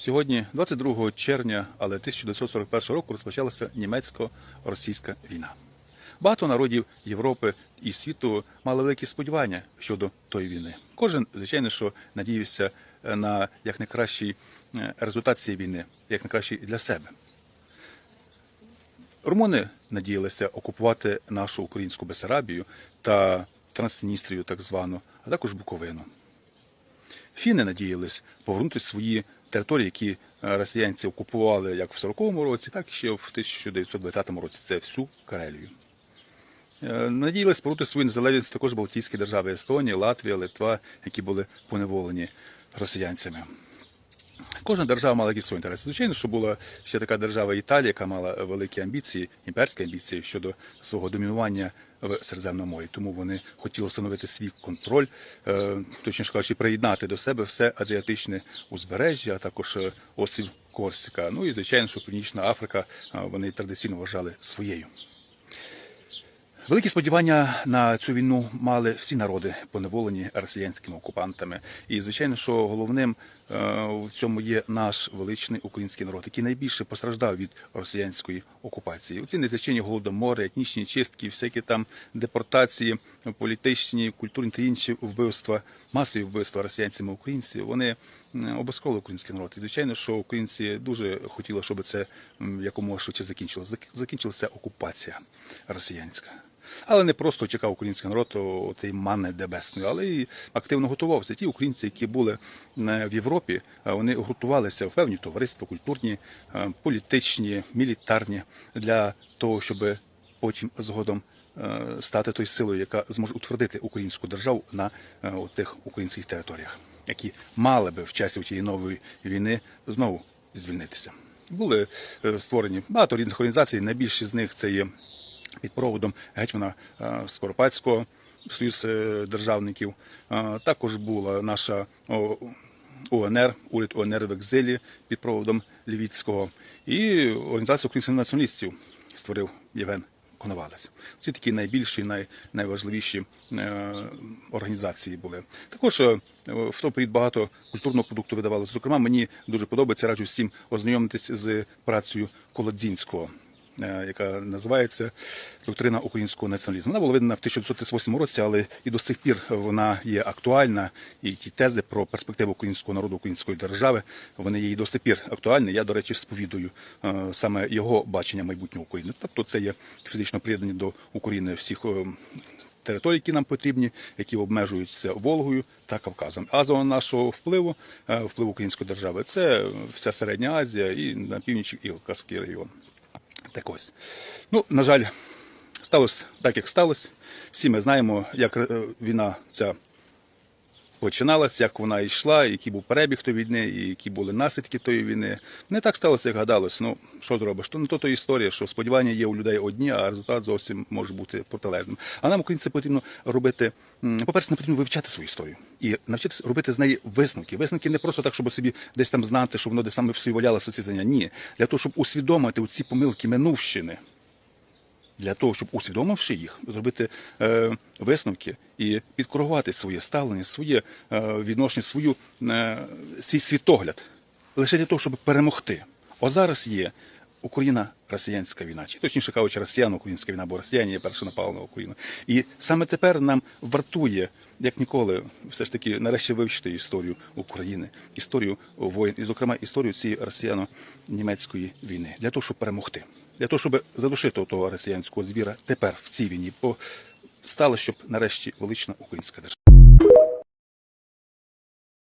Сьогодні, 22 червня, але 1941 року, розпочалася німецько-російська війна. Багато народів Європи і світу мали великі сподівання щодо тої війни. Кожен, звичайно, що надіявся на якнайкращий е, результат цієї війни, якнайкращий для себе. Румуни надіялися окупувати нашу українську Бесарабію та Трансністрію, так звану, а також Буковину. Фіни надіялись повернути свої території, які е, росіянці окупували як в 40-му році, так і ще в 1920 році. Це всю Карелію. Е, Надіялись повернути свою незалежність також Балтійські держави Естонія, Латвія, Литва, які були поневолені росіянцями. Кожна держава мала якісь свої інтереси. Звичайно, що була ще така держава Італія, яка мала великі амбіції, імперські амбіції щодо свого домінування в Середземному морі. Тому вони хотіли встановити свій контроль, е, точніше кажучи, приєднати до себе все Адріатичне узбережжя, а також е, острів Корсика. Ну і звичайно, що Північна Африка е, вони традиційно вважали своєю. Великі сподівання на цю війну мали всі народи, поневолені росіянськими окупантами. І звичайно, що головним е, в цьому є наш величний український народ, який найбільше постраждав від росіянської окупації. Оці незлічені голодомори, етнічні чистки, всякі там депортації, політичні, культурні та інші вбивства, масові вбивства росіянцями українців. Вони обов'язково український народ. І звичайно, що українці дуже хотіли, щоб це якомога швидше закінчилося. Зак- Закінчилася окупація росіянська. Але не просто чекав український народ тієї манни небесної, але й активно готувався. Ті українці, які були в Європі, вони готувалися в певні товариства, культурні, політичні, мілітарні для того, щоб потім згодом стати тою силою, яка зможе утвердити українську державу на е, тих українських територіях, які мали би в часі тієї нової війни знову звільнитися. Були е, створені багато різних організацій. Найбільші з них це є під проводом гетьмана е, Скоропадського, союз е, державників. Е, Також була наша УНР, уряд УНР в екзилі під проводом Лівіцького. І організацію українських націоналістів створив Євген Коновалець. Ці такі найбільші, най, найважливіші е, організації були. Також е, в той період багато культурного продукту видавалося. Зокрема, мені дуже подобається, раджу всім ознайомитись з працею Колодзінського яка називається Доктрина українського націоналізму. Вона була видана в 1938 році, але і до сих пір вона є актуальна. І ті тези про перспективу українського народу, української держави, вони є і до сих пір актуальні. Я, до речі, сповідую е, саме його бачення майбутнього України. Тобто, це є фізично приєднані до України всіх. е, Територій, які нам потрібні, які обмежуються Волгою та Кавказом. А зона нашого впливу, е, впливу української держави, це вся Середня Азія і на північ і Кавказький регіон. Так ось. Ну, на жаль, сталося так, як сталося. Всі ми знаємо, як е, війна ця починалась, як вона йшла, який був перебіг тої війни, і які були наслідки тої війни. Не так сталося, як гадалось. Ну, що зробиш? То не то, то історія, що сподівання є у людей одні, а результат зовсім може бути протилежним. А нам, українці, потрібно робити, по-перше, нам потрібно вивчати свою історію і навчитися робити з неї висновки. Висновки не просто так, щоб собі десь там знати, що воно десь саме в собі валялося ці знання. Ні, для того, щоб усвідомити ці помилки минувщини для того, щоб усвідомивши їх, зробити е, висновки і підкорувати своє ставлення, своє е, відношення, свою е, свій світогляд лише для того, щоб перемогти. О зараз є Україна-росіянська війна, чи точніше кажучи, росіяно-українська війна, бо росіяни перше напали на Україну. І саме тепер нам вартує, як ніколи, все ж таки нарешті вивчити історію України, історію воїн, і, зокрема, історію цієї росіяно-німецької війни, для того, щоб перемогти, для того, щоб задушити того росіянського звіра тепер в цій війні, бо стало, щоб нарешті велична українська держава.